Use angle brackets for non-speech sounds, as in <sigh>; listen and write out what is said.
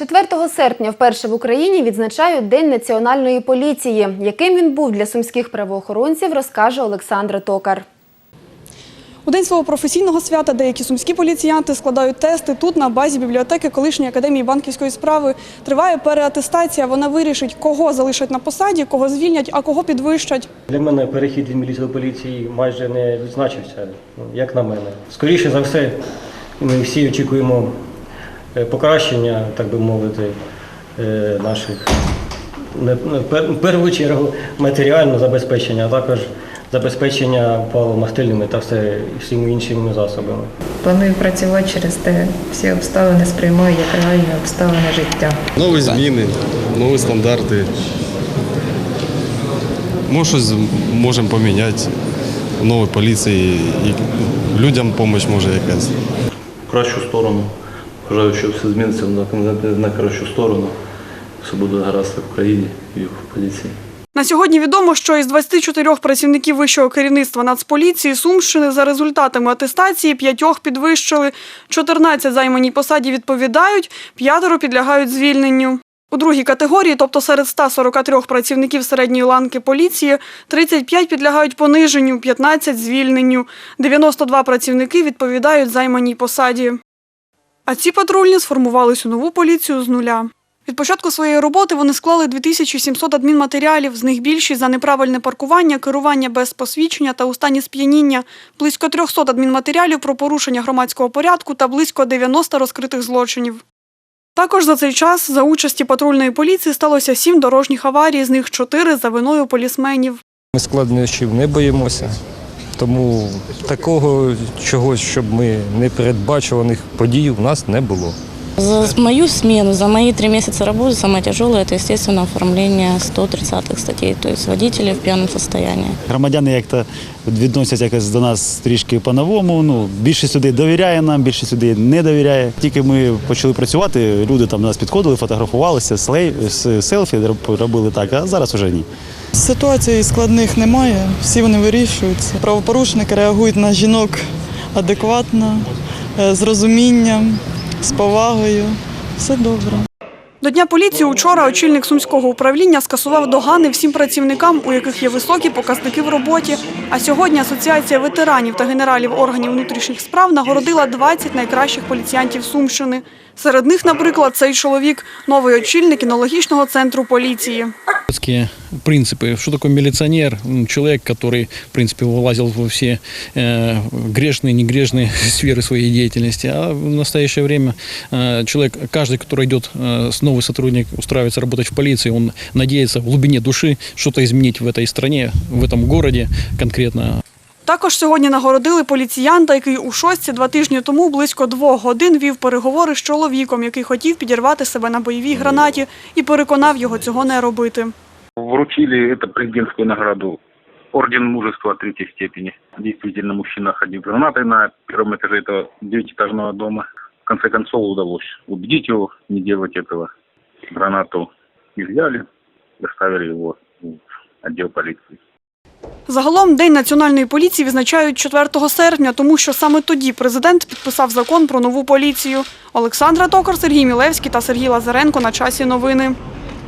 4 серпня вперше в Україні відзначають День національної поліції. Яким він був для сумських правоохоронців, розкаже Олександра Токар. У день свого професійного свята деякі сумські поліціянти складають тести. Тут на базі бібліотеки колишньої академії банківської справи триває переатестація. Вона вирішить, кого залишать на посаді, кого звільнять, а кого підвищать. Для мене перехід від міліції до поліції майже не відзначився, ну, як на мене. Скоріше за все, ми всі очікуємо покращення, так би мовити, е, наших в першу чергу матеріального забезпечення, а також забезпечення паливомастильними та все всіми іншими засобами. Планую працювати через те, всі обставини сприймаю як реальні обставини життя. Нові зміни, нові стандарти. Може, щось можемо поміняти в новій поліції, і людям допомога може якась. в кращу сторону. Вважаю, що все зміниться на, на, кращу сторону. Все буде гаразд в Україні і в поліції. На сьогодні відомо, що із 24 працівників вищого керівництва Нацполіції Сумщини за результатами атестації п'ятьох підвищили, 14 займаній посаді відповідають, п'ятеро підлягають звільненню. У другій категорії, тобто серед 143 працівників середньої ланки поліції, 35 підлягають пониженню, 15 – звільненню, 92 працівники відповідають займаній посаді. А ці патрульні сформувались у нову поліцію з нуля. Від початку своєї роботи вони склали 2700 адмінматеріалів, з них більшість за неправильне паркування, керування без посвідчення та у стані сп'яніння, близько 300 адмінматеріалів про порушення громадського порядку та близько 90 розкритих злочинів. Також за цей час за участі патрульної поліції сталося сім дорожніх аварій, з них чотири за виною полісменів. Ми складнощів не боїмося, тому такого чогось, щоб ми не передбачуваних подій у нас не було. За мою смену, за мои три месяца работы самое тяжелое – это, естественно, оформление 130-х статей, то есть водителей в пьяном состоянии. Громадяни як-то відносяться якось до нас трішки по-новому. Ну, більшість людей довіряє нам, більшість людей не довіряє. Тільки ми почали працювати, люди там до нас підходили, фотографувалися, слей- селфі робили так, а зараз вже ні. Ситуацій складних немає, всі вони вирішуються. Правопорушники реагують на жінок адекватно, е, з розумінням, з повагою. Все добре. До Дня поліції учора очільник Сумського управління скасував догани всім працівникам, у яких є високі показники в роботі. А сьогодні Асоціація ветеранів та генералів органів внутрішніх справ нагородила 20 найкращих поліціянтів Сумщини. Серед них, наприклад, цей чоловік – новий очільник кінологічного центру поліції Детские принципы. Что такое милиционер? М, Человек, который, в принципе, вылазил во все э, грешные, негрешные <laughs> сферы своей деятельности. А в настоящее время э, человек, каждый, который идет, э, с- новый сотрудник, устраивается работать в полиции, он надеется в глубине души что-то изменить в этой стране, в этом городе конкретно. Також сьогодні нагородили поліціянта, який у шостці два тижні тому близько двох годин вів переговори з чоловіком, який хотів підірвати себе на бойовій гранаті і переконав його цього не робити. Вручили это президентскую награду Орден Мужества третьей степени. Действительно, мужчина ходил с гранатой на первом этаже этого девятиэтажного дома. В конце концов удалось убедить его не делать этого. Гранату изъяли, доставили его в отдел полиции. Загалом День національної поліції відзначають 4 серпня, тому що саме тоді президент підписав закон про нову поліцію. Олександра Токар, Сергій Мілевський та Сергій Лазаренко на часі новини.